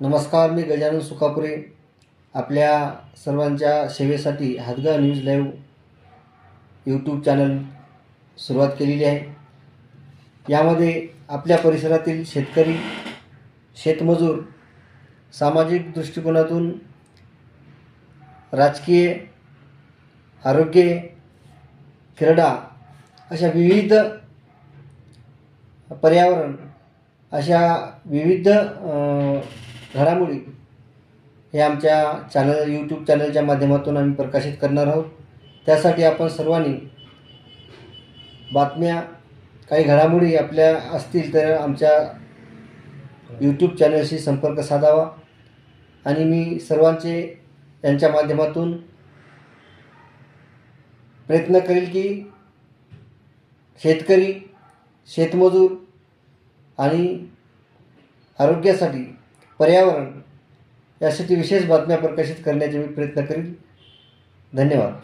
नमस्कार मी गजानन सुखापुरे. आपल्या सर्वांच्या सेवेसाठी Hadga news live YouTube channel सुरुवात केलेली आहे. यामध्ये आपल्या परिसरातील शेतकरी शेतमजूर सामाजिक दृष्टिकोनातून राजकीय आरोग्य क्रीडा अशा विविध पर्यावरण अशा विविध घडामोडी हे आमच्या चॅनल यूट्यूब चॅनलच्या माध्यमातून आम्ही प्रकाशित करणार आहोत. त्यासाठी आपण सर्वांनी बातम्या काही घडामोडी आपल्या असतील तर आमच्या यूट्यूब चॅनलशी संपर्क साधावा. आणि मी सर्वांचे यांच्या माध्यमातून प्रयत्न करेल की शेतकरी शेतमजूर आणि आरोग्यासाठी पर्यावरण यासाठी विशेष बातम्या प्रकाशित करण्याचे मी प्रयत्न करीन. धन्यवाद.